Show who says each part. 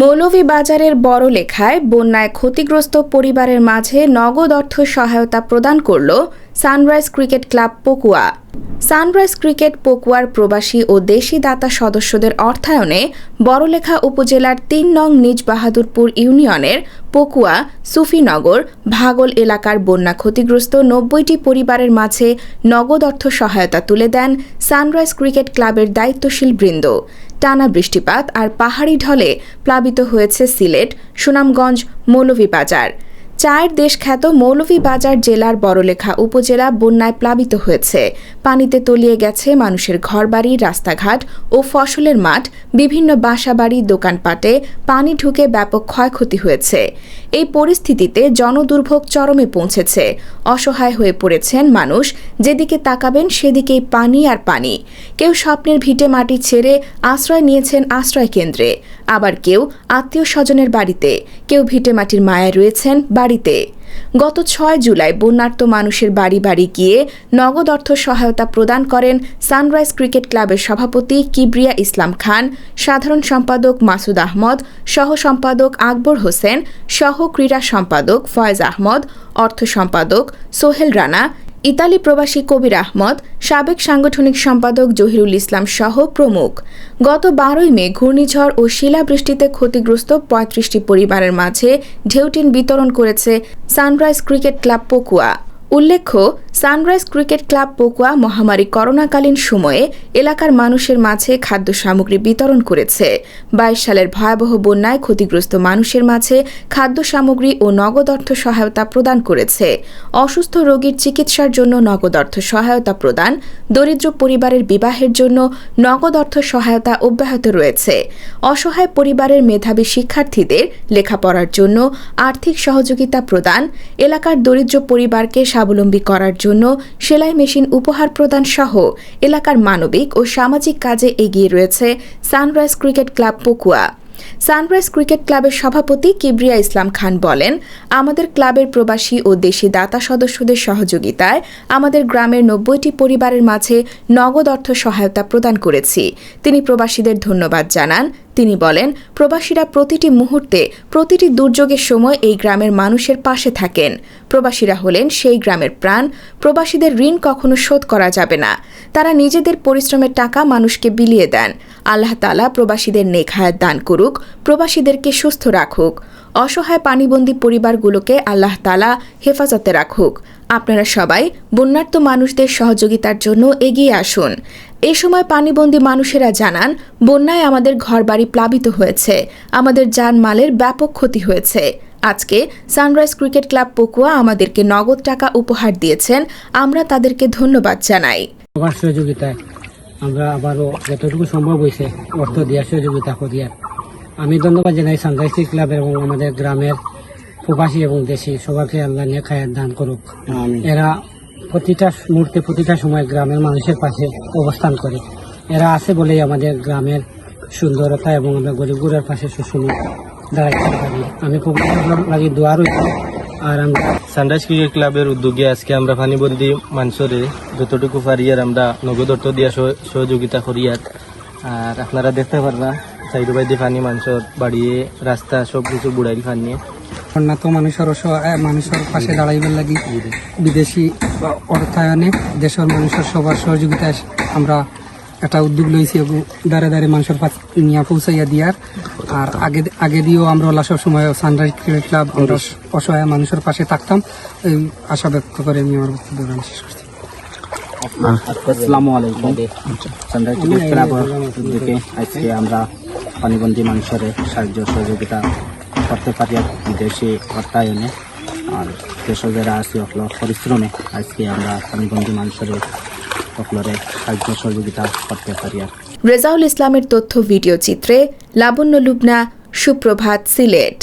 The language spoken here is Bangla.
Speaker 1: মৌলভীবাজারের বড় লেখায় বন্যায় ক্ষতিগ্রস্ত পরিবারের মাঝে নগদ অর্থ সহায়তা প্রদান করল sunrise cricket club Pakua. Sunrise cricket পকুয়ার প্রবাসী ও দেশি দাতা সদস্যদের অর্থায়নে বড়লেখা উপজেলার তিন নং নিজ বাহাদুরপুর ইউনিয়নের পকুয়া, সুফিনগর, ভাগল এলাকার বন্যা ক্ষতিগ্রস্ত নব্বইটি পরিবারের মাঝে নগদ অর্থ সহায়তা তুলে দেন সানরাইজ ক্রিকেট ক্লাবের দায়িত্বশীল বৃন্দ। টানা বৃষ্টিপাত আর পাহাড়ি ঢলে প্লাবিত হয়েছে সিলেট সুনামগঞ্জ মৌলভীবাজার। চায়ের দেশ খ্যাত মৌলভীবাজার জেলার বড়লেখা উপজেলা বন্যায় প্লাবিত হয়েছে। পানিতে তলিয়ে গেছে মানুষের ঘরবাড়ি, রাস্তাঘাট ও ফসলের মাঠ, বিভিন্ন বাসাবাড়ি, দোকানপাটে পানি ঢুকে ব্যাপক ক্ষয়ক্ষতি হয়েছে। এই পরিস্থিতিতে জনদুর্ভোগ চরমে পৌঁছেছে। অসহায় হয়ে পড়েছেন মানুষ, যেদিকে তাকাবেন সেদিকেই পানি আর পানি। কেউ স্বপ্নের ভিটে মাটি ছেড়ে আশ্রয় নিয়েছেন আশ্রয় কেন্দ্রে। আবার কেউ আত্মীয় স্বজনের বাড়িতে, কেউ ভিটে মাটির মায়ায় রয়েছেন বাড়িতে। গত ছয় জুলাই বন্যার্ত মানুষের বাড়ি বাড়ি গিয়ে নগদ অর্থ সহায়তা প্রদান করেন সানরাইজ ক্রিকেট ক্লাবের সভাপতি কিবরিয়া ইসলাম খান, সাধারণ সম্পাদক মাসুদ আহমদ, সহ সম্পাদক আকবর হোসেন, সহ ক্রীড়া সম্পাদক ফয়েজ আহমদ, অর্থ সম্পাদক সোহেল রানা ইতালি প্রবাসী কবির আহমদ, সাবেক সাংগঠনিক সম্পাদক জহিরুল ইসলাম সহ প্রমুখ। গত বারোই মে ঘূর্ণিঝড় ও শিলাবৃষ্টিতে ক্ষতিগ্রস্ত পঁয়ত্রিশটি পরিবারের মাঝে ঢেউটিন বিতরণ করেছে সানরাইজ ক্রিকেট ক্লাব পকুয়া। উল্লেখ্য সানরাইজ ক্রিকেট ক্লাব পকুয়া মহামারী করোনাকালীন সময়ে এলাকার মানুষের মাঝে খাদ্য সামগ্রী বিতরণ করেছে। বাইশ সালের ভয়াবহ বন্যায় ক্ষতিগ্রস্ত মানুষের মাঝে খাদ্য সামগ্রী ও নগদ অর্থ সহায়তা প্রদান করেছে। অসুস্থ রোগীর চিকিৎসার জন্য নগদ অর্থ সহায়তা প্রদান, দরিদ্র পরিবারের বিবাহের জন্য নগদ অর্থ সহায়তা অব্যাহত রয়েছে। অসহায় পরিবারের মেধাবী শিক্ষার্থীদের লেখাপড়ার জন্য আর্থিক সহযোগিতা প্রদান, এলাকার দরিদ্র পরিবারকে স্বাবলম্বী করার জন্য সেলাই মেশিন উপহার প্রদান সহ এলাকার মানবিক ও সামাজিক কাজে এগিয়ে রয়েছে sunrise cricket club Pakua. Sunrise cricket ক্লাবের সভাপতি কিবরিয়া ইসলাম খান বলেন, আমাদের ক্লাবের প্রবাসী ও দেশি দাতা সদস্যদের সহযোগিতায় আমাদের গ্রামের নব্বইটি পরিবারের মাঝে নগদ অর্থ সহায়তা প্রদান করেছি। তিনি প্রবাসীদের ধন্যবাদ জানান তিনি বলেন, প্রবাসীরা প্রতিটি মুহূর্তে, প্রতিটি দুর্যোগের সময় এই গ্রামের মানুষের পাশে থাকেন। প্রবাসীরা হলেন সেই গ্রামের প্রাণ, প্রবাসীদের ঋণ কখনো শোধ করা যাবে না। তারা নিজেদের পরিশ্রমের টাকা মানুষকে বিলিয়ে দেন। আল্লাহ তালা প্রবাসীদের নেখায়াত দান করুক, প্রবাসীদেরকে সুস্থ রাখুক। অসহায় পানিবন্দী পরিবারগুলোকে আল্লাহ তালা হেফাজতে রাখুক। আপনারা সবাই বন্যার্ত মানুষদের সহযোগিতার জন্য এগিয়ে আসুন। এ সময় পানিবন্দী মানুষেরা জানান, বন্যায় আমাদের ঘরবাড়ি প্লাবিত হয়েছে, আমাদের জানমালের ব্যাপক ক্ষতি হয়েছে। আজকে সানরাইজ ক্রিকেট ক্লাব পকুয়া আমাদেরকে নগদ টাকা উপহার দিয়েছেন, আমরা তাদেরকে ধন্যবাদ জানাই।
Speaker 2: সহযোগিতায় আমরা আবারও যতটুকু সম্ভব হয়েছে অর্থ দেওয়ার সহযোগিতা করিয়ার আমি ধন্যবাদ জানাই সানরাইজ ক্লাব এবং আমাদের গ্রামের প্রবাসী এবং দেশি সবাইকে আল্লাহ নিয়ে খায়ের দান করুক। এরা প্রতিটা মুহূর্তে প্রতিটা সময় গ্রামের মানুষের পাশে অবস্থান করে। এরা আছে বলেই আমাদের গ্রামের সুন্দরতা এবং আমরা গরিবগুলোর পাশে সবসময় দাঁড়াইতে পারি। আমি খুব লাগে দোয়া রয়েছি আর আমরা
Speaker 3: সানরাইজ ক্রিকেট ক্লাবের উদ্যোগে আজকে আমরা পানিবন্দি মানুষরে যতটুকু পারি আর আমরা নগদ অর্থ দিয়া সহ- সহযোগিতা করি আর আর আপনারা দেখতে পারবা সাইড বাইদে পানি মানুষের বাড়িয়ে রাস্তা সব কিছু বুড়াইল পানি
Speaker 2: উন্নত মানুষের মানুষের পাশে দাঁড়াইবার লাগি বিদেশি অর্থায়নে দেশের মানুষের সবার সহযোগিতায় আমরা একটা উদ্যোগ লইছি এবং দাঁড়ে দাঁড়ে মানুষের পাশে নিয়ে পৌঁছাইয়া দিয়ার। আর আগে আগে দিয়েও আমরা সব সময় সানরাইজ ক্রিকেট ক্লাব আমরা অসহায় মানুষের পাশে থাকতাম। এই আশা ব্যক্ত করে আমি আমার বক্তব্য শেষ করছি।
Speaker 4: আসসালামু আলাইকুম। সানরাইজ ক্রিকেট ক্লাবের উদ্যোগে আজকে আমরা পানিবন্দী মানুষের সাহায্য সহযোগিতা করতে পারি আর বিদেশি অর্থায়নে আর কৃষকেরা আছে অকল পরিশ্রমে আজকে আমরা পানিবন্দী মানুষের অকলরে সাহায্য সহযোগিতা করতে পারি আর
Speaker 1: রেজাউল ইসলামের তথ্য ভিডিও চিত্রে লাবণ্য লুবনা, সুপ্রভাত সিলেট।